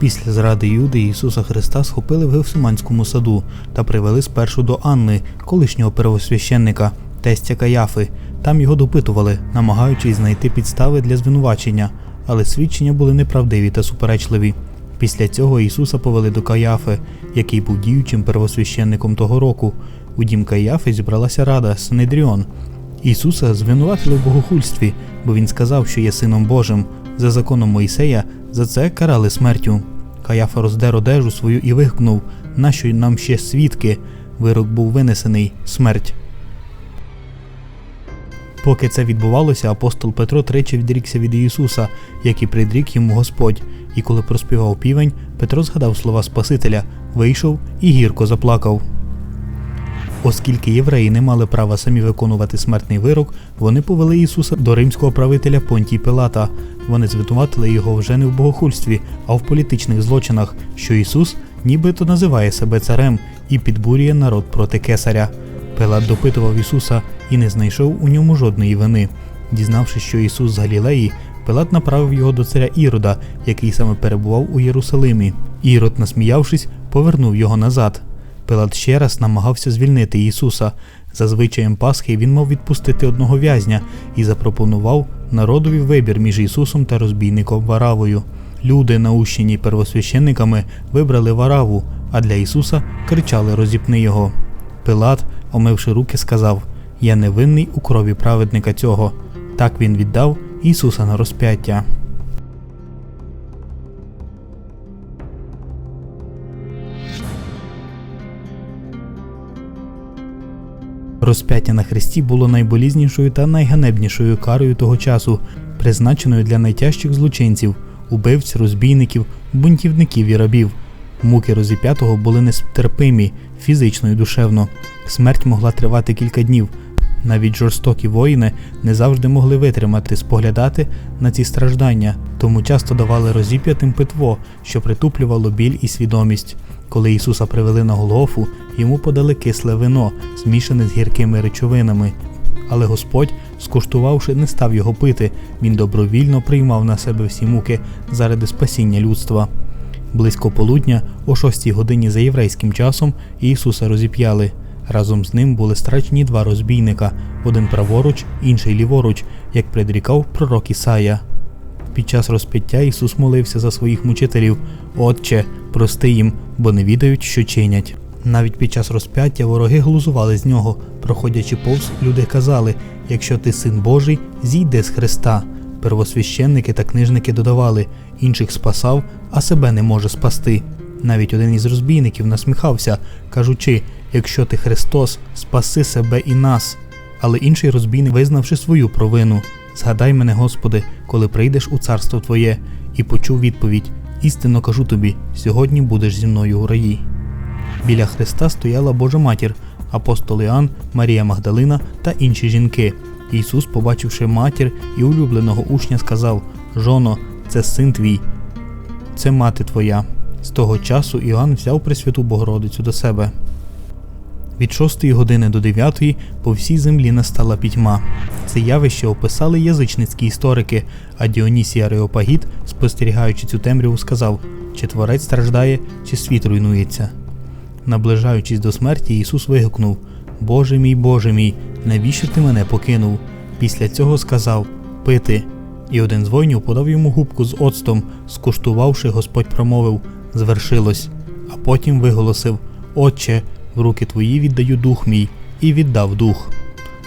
Після зради Юди Ісуса Христа схопили в Гевсиманському саду та привели спершу до Анни, колишнього первосвященника, тестя Каяфи. Там його допитували, намагаючись знайти підстави для звинувачення, але свідчення були неправдиві та суперечливі. Після цього Ісуса повели до Каяфи, який був діючим первосвященником того року. У дім Каяфи зібралася рада Синедріон. Ісуса звинуватили в богохульстві, бо він сказав, що є сином Божим. За законом Моїсея за це карали смертю. Каяфа роздер одежу свою і вигукнув, нащо нам ще свідки. Вирок був винесений смерть. Поки це відбувалося, апостол Петро тричі відрікся від Ісуса, як і придрік йому Господь. І коли проспівав півень, Петро згадав слова Спасителя, вийшов і гірко заплакав. Оскільки євреї не мали права самі виконувати смертний вирок, вони повели Ісуса до римського правителя Понтій Пилата. Вони звинуватили його вже не в богохульстві, а в політичних злочинах, що Ісус нібито називає себе царем і підбурює народ проти кесаря. Пилат допитував Ісуса і не знайшов у ньому жодної вини. Дізнавшись, що Ісус з Галілеї, Пилат направив його до царя Ірода, який саме перебував у Єрусалимі. Ірод, насміявшись, повернув його назад. Пилат ще раз намагався звільнити Ісуса. За звичаєм Пасхи він мав відпустити одного в'язня і запропонував народові вибір між Ісусом та розбійником Варавою. Люди, наущені первосвященниками, вибрали Вараву, а для Ісуса кричали розіпни його. Пилат, омивши руки, сказав: Я не винний у крові праведника цього. Так він віддав Ісуса на розп'яття. Розп'яття на хресті було найболізнішою та найганебнішою карою того часу, призначеною для найтяжчих злочинців, убивць, розбійників, бунтівників і рабів. Муки розіп'ятого були нестерпимі фізично і душевно. Смерть могла тривати кілька днів. Навіть жорстокі воїни не завжди могли витримати, споглядати на ці страждання, тому часто давали розіп'ятим питво, що притуплювало біль і свідомість. Коли Ісуса привели на Голгофу, йому подали кисле вино, змішане з гіркими речовинами. Але Господь, скуштувавши, не став його пити, він добровільно приймав на себе всі муки заради спасіння людства. Близько полудня, о шостій годині за єврейським часом, Ісуса розіп'яли. Разом з ним були страчені два розбійника, один праворуч, інший ліворуч, як предрікав пророк Ісая. Під час розп'яття Ісус молився за своїх мучителів Отче, прости їм, бо не відають, що чинять. Навіть під час розп'яття вороги глузували з нього, проходячи повз, люди казали: якщо ти син Божий, зійди з Христа. Первосвященники та книжники додавали, інших спасав, а себе не може спасти. Навіть один із розбійників насміхався, кажучи: якщо ти Христос, спаси себе і нас. Але інший розбійник, визнавши свою провину, згадай мене, Господи, коли прийдеш у царство Твоє, і почув відповідь: Істинно кажу тобі, сьогодні будеш зі мною у раї. Біля Христа стояла Божа матір, апостол Іоанн, Марія Магдалина та інші жінки. Ісус, побачивши матір і улюбленого учня, сказав: Жоно, це син твій, це мати твоя. З того часу Іоанн взяв Пресвяту Богородицю до себе. Від шостої години до дев'ятої по всій землі настала пітьма. Це явище описали язичницькі історики, а Діонісій Ареопагіт, спостерігаючи цю темряву, сказав, чи творець страждає, чи світ руйнується. Наближаючись до смерті, Ісус вигукнув: Боже мій, Боже мій, навіщо ти мене покинув? Після цього сказав Пити. І один з воїнів подав йому губку з оцтом, скуштувавши, Господь промовив Звершилось, а потім виголосив Отче, руки твої віддаю дух мій, і віддав дух.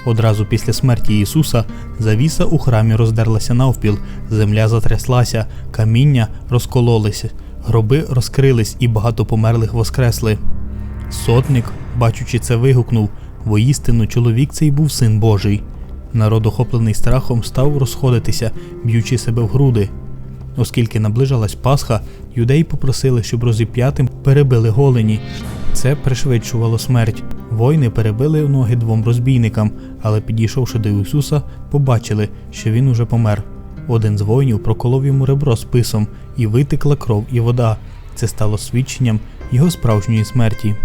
Одразу після смерті Ісуса завіса у храмі роздерлася навпіл, земля затряслася, каміння розкололися, гроби розкрились і багато померлих воскресли. Сотник, бачучи це, вигукнув воістину, чоловік цей був син Божий. Народ, охоплений страхом, став розходитися, б'ючи себе в груди. Оскільки наближалась Пасха, юдеї попросили, щоб розіп'ятим перебили голені. Це пришвидшувало смерть. Воїни перебили ноги двом розбійникам, але підійшовши до Ісуса, побачили, що він уже помер. Один з воїнів проколов йому ребро списом, і витекла кров і вода. Це стало свідченням його справжньої смерті.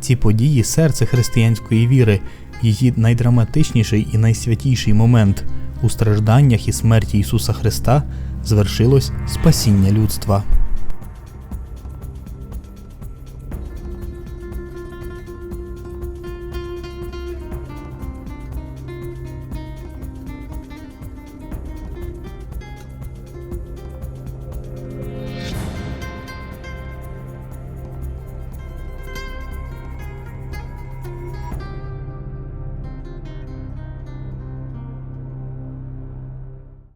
Ці події серце християнської віри. її найдраматичніший і найсвятіший момент у стражданнях і смерті Ісуса Христа звершилось спасіння людства.